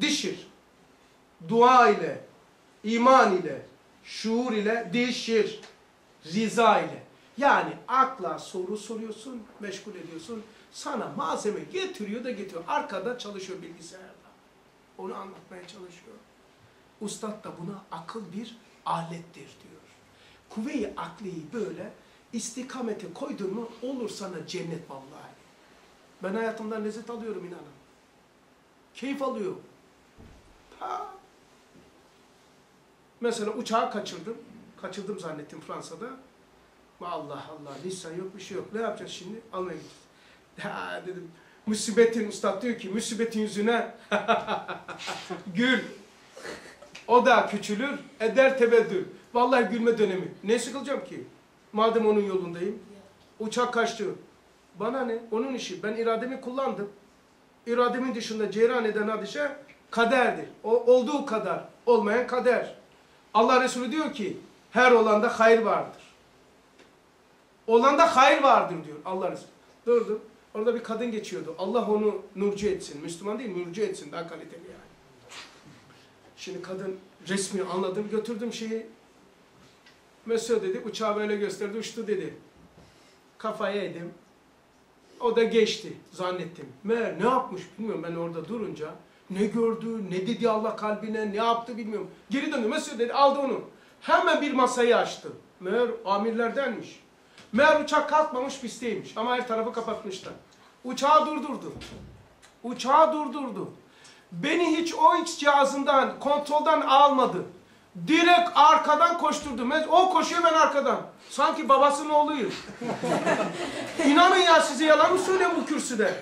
dişir. Dua ile, iman ile, şuur ile dişir. Riza ile. Yani akla soru soruyorsun, meşgul ediyorsun. Sana malzeme getiriyor da getiriyor. Arkada çalışıyor bilgisayarda. Onu anlatmaya çalışıyor. Ustad da buna akıl bir alettir diyor. Kuvve-i akliyi böyle istikamete koydun mu olur sana cennet vallahi. Ben hayatımdan lezzet alıyorum inanın. Keyif alıyorum. Ha. Mesela uçağı kaçırdım. Kaçırdım zannettim Fransa'da. Allah Allah lisan yok bir şey yok. Ne yapacağız şimdi? Almaya gideceğiz. Ha dedim. Musibetin ustad diyor ki musibetin yüzüne gül. O da küçülür, eder tebeddül. Vallahi gülme dönemi. Ne sıkılacağım ki? Madem onun yolundayım. Uçak kaçtı. Bana ne? Onun işi. Ben irademi kullandım. İrademin dışında ceyran eden hadise kaderdir. O, olduğu kadar. Olmayan kader. Allah Resulü diyor ki her olanda hayır vardır. Olanda hayır vardır diyor Allah Resulü. Durdum. Orada bir kadın geçiyordu. Allah onu nurcu etsin. Müslüman değil, nurcu etsin. Daha kaliteli yani. Şimdi kadın resmi anladım. Götürdüm şeyi. Monsieur dedi. Uçağı böyle gösterdi. Uçtu dedi. Kafaya edim. O da geçti zannettim. Meğer ne yapmış bilmiyorum ben orada durunca. Ne gördü, ne dedi Allah kalbine, ne yaptı bilmiyorum. Geri döndü. Monsieur dedi aldı onu. Hemen bir masayı açtı. Meğer amirlerdenmiş. Meğer uçak kalkmamış pisteymiş ama her tarafı kapatmışlar. Uçağı durdurdu. Uçağı durdurdu. Beni hiç o X cihazından, kontrolden almadı. Direkt arkadan koşturdu. Ben- O koşuyor ben arkadan. Sanki babasının oğluyum. İnanın ya size yalan mı söylüyorum bu kürsüde?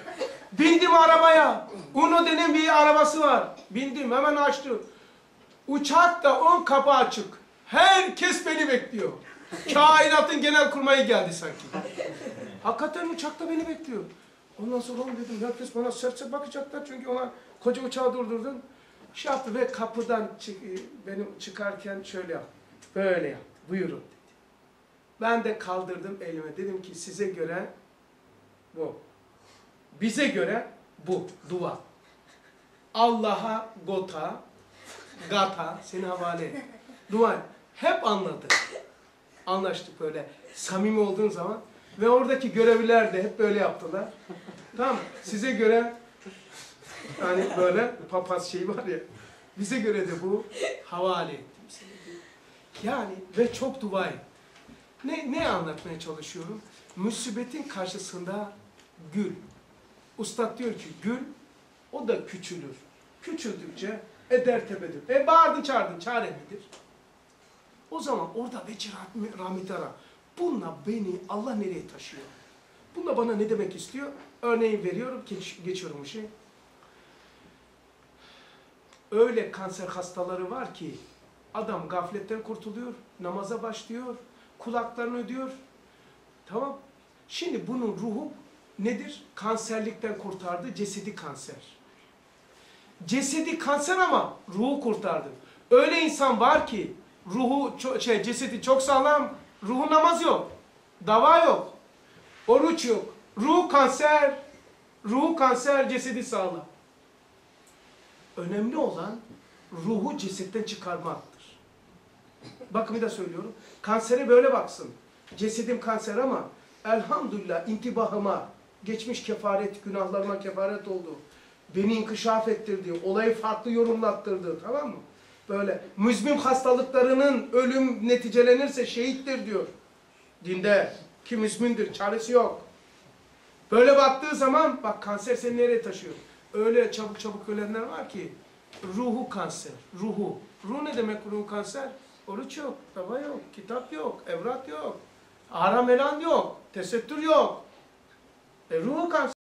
Bindim arabaya. Uno denen bir arabası var. Bindim hemen açtı. Uçakta ön kapı açık. Herkes beni bekliyor. Kainatın genel kurmayı geldi sanki. Hakikaten uçakta beni bekliyor. Ondan sonra oğlum dedim herkes bana sert sert bakacaklar çünkü ona koca uçağı durdurdum. Şey yaptı ve kapıdan çık, benim çıkarken şöyle yaptı. Böyle yaptı. Buyurun dedi. Ben de kaldırdım elime. Dedim ki size göre bu. Bize göre bu. Dua. Allah'a gota, gata seni havale. Dua. Hep anladı. Anlaştık böyle. Samimi olduğun zaman. Ve oradaki görevliler de hep böyle yaptılar. Tamam Size göre yani böyle papaz şey var ya. Bize göre de bu havale ettim seni. Yani ve çok dua et. Ne, ne anlatmaya çalışıyorum? Musibetin karşısında gül. Ustad diyor ki gül, o da küçülür. Küçüldükçe eder tebedir. E bağırdın çağırdın, çare nedir? O zaman orada vecih rahmi- rahmeti ara. Bununla beni Allah nereye taşıyor? Bununla bana ne demek istiyor? Örneğin veriyorum, geç, geçiyorum bir şey. Öyle kanser hastaları var ki adam gafletten kurtuluyor, namaza başlıyor, kulaklarını ödüyor. Tamam. Şimdi bunun ruhu nedir? Kanserlikten kurtardı, cesedi kanser. Cesedi kanser ama ruhu kurtardı. Öyle insan var ki ruhu şey cesedi çok sağlam, ruhu namaz yok. Dava yok. Oruç yok. Ruh kanser, ruhu kanser, cesedi sağlam. Önemli olan ruhu cesetten çıkarmaktır. Bakın bir de söylüyorum. Kansere böyle baksın. Cesedim kanser ama elhamdülillah intibahıma, geçmiş kefaret, günahlarıma kefaret oldu. Beni inkişaf ettirdi, olayı farklı yorumlattırdı, tamam mı? Böyle müzmin hastalıklarının ölüm neticelenirse şehittir diyor. Dinde ki müzmindir, çaresi yok. Böyle baktığı zaman bak kanser seni nereye taşıyor? Öyle çabuk çabuk ölenler var ki ruhu kanser, ruhu. Ruh ne demek ruhu kanser? Oruç yok, dava yok, kitap yok, evrat yok, haram elan yok, tesettür yok. E ruhu kanser.